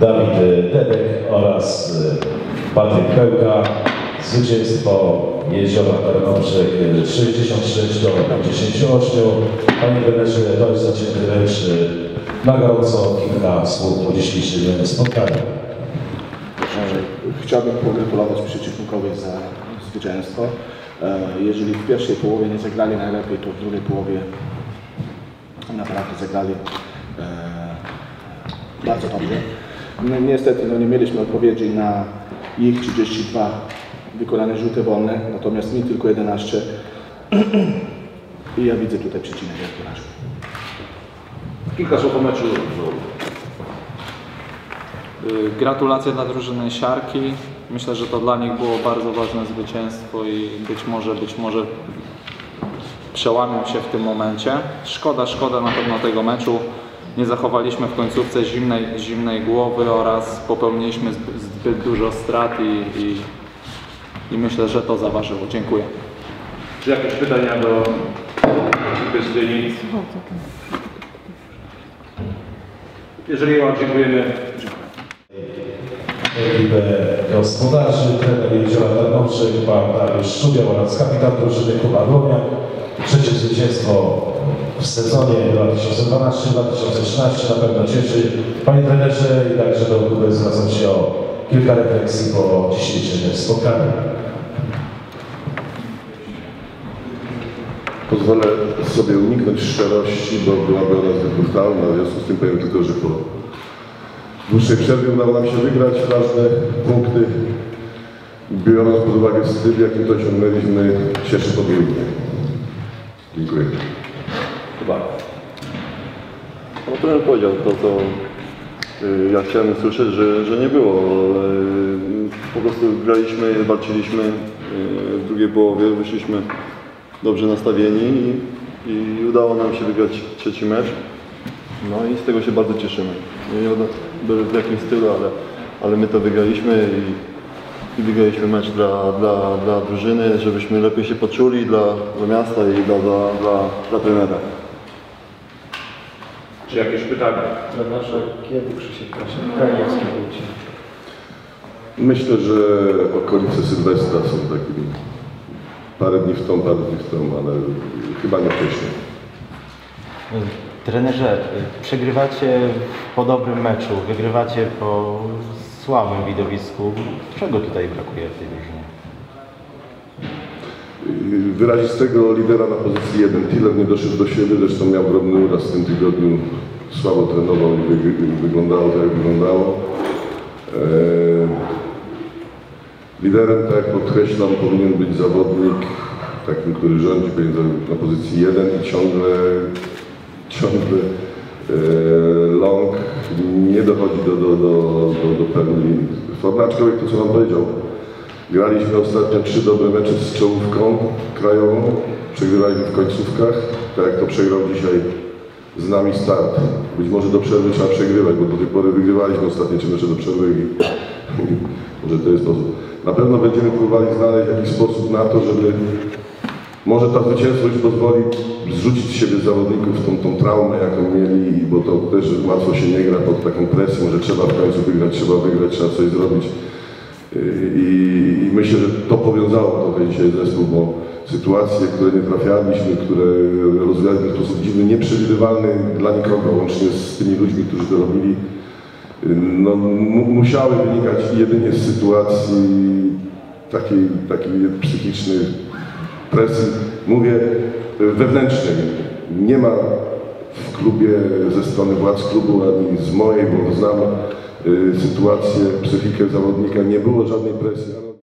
Dawid Dedek oraz y, Patryk Pełka. Zwycięstwo Jeziora Tarnobrzeg y, 66 do 58. Panie trenerze, to jest zacięty wręcz na gorąco kilka słów po dzisiejszym spotkaniu. Chciałbym pogratulować przeciwnikowi za zwycięstwo. E, Jeżeli w pierwszej połowie nie zagrali najlepiej, to w drugiej połowie naprawdę zagrali e, bardzo dobrze. No, niestety no, nie mieliśmy odpowiedzi na ich 32 wykonane rzuty wolne, natomiast mi tylko 11. I ja widzę tutaj przyczynę jak porażki. Kilka słów o meczu. Y, Gratulacje dla drużyny Siarki. Myślę, że to dla nich było bardzo ważne zwycięstwo i być może, być może przełamią się w tym momencie. Szkoda, szkoda na pewno tego meczu. Nie zachowaliśmy w końcówce zimnej, zimnej głowy oraz popełniliśmy zbyt, zbyt dużo strat i, i, i myślę, że to zaważyło. Dziękuję. Czy jakieś pytania do Dyni? Jeżeli nie ma, dziękujemy. ekipę gospodarzy, trener Jeziora Tarnobrzeg, pan Dariusz Szczubiał oraz kapitan drużyny Kuba Dłoniak. Trzecie zwycięstwo w sezonie 2012-2013 na pewno cieszy. Panie trenerze i także do Kuby zwracam się o kilka refleksji po dzisiejszym spotkaniu. Pozwolę sobie uniknąć szczerości, bo byłaby ona zbyt brutalna. W związku z tym powiem tylko, że po dłuższej przerwie udało nam się wygrać ważne punkty. Biorąc pod uwagę wstyd, jaki to osiągnęliśmy, cieszy podwójnie. Dziękuję. Chyba. No trener powiedział to, co y, ja chciałem usłyszeć, że, że nie było. Y, Po prostu graliśmy, walczyliśmy y, w drugiej połowie, wyszliśmy dobrze nastawieni i, i udało nam się wygrać trzeci mecz. No i z tego się bardzo cieszymy. Nie wiadomo w jakim stylu, ale, ale my to wygraliśmy i, i wygraliśmy mecz dla, dla, dla drużyny, żebyśmy lepiej się poczuli dla, dla miasta i dla, dla, dla, dla trenera. Czy jakieś pytania? Trenerze, kiedy Krzysiek Krajewski wróci? Myślę, że okolice Sylwestra są takim parę dni w tą, parę dni w tą, ale chyba nie wcześniej. Trenerze, przegrywacie po dobrym meczu, wygrywacie po słabym widowisku. Czego tutaj brakuje w tej drużynie? Wyrazistego lidera na pozycji 1. Tiller nie doszedł do siebie, zresztą miał drobny uraz w tym tygodniu. Słabo trenował i wy, wyglądało tak, jak wyglądało. Eee, liderem, tak jak podkreślam, powinien być zawodnik takim, który rządzi, powinien na pozycji 1 i ciągle, ciągle eee, long nie dochodzi do, do, do, do, do pełni formy, aczkolwiek to, co Wam powiedział, Graliśmy ostatnio trzy dobre mecze z czołówką krajową. Przegrywaliśmy w końcówkach, tak jak to przegrał dzisiaj z nami start. Być może do przerwy trzeba przegrywać, bo do tej pory wygrywaliśmy ostatnie trzy mecze do przerwy i może to jest sposób. Na pewno będziemy próbowali znaleźć jakiś sposób na to, żeby może ta zwycięstwość pozwoli zrzucić z siebie zawodników tą, tą traumę, jaką mieli, bo to też łatwo się nie gra pod taką presją, że trzeba w końcu wygrać, trzeba wygrać, trzeba coś zrobić. I, I myślę, że to powiązało trochę dzisiaj zespół, bo sytuacje, które nie trafialiśmy, które rozwijaliśmy w sposób dziwny, nieprzewidywalny dla nikogo, łącznie z tymi ludźmi, którzy to robili, no, mu- musiały wynikać jedynie z sytuacji takiej, takiej psychicznej presji, mówię wewnętrznej. Nie ma w klubie ze strony władz klubu, ani z mojej, bo znam sytuację, psychikę zawodnika, nie było żadnej presji.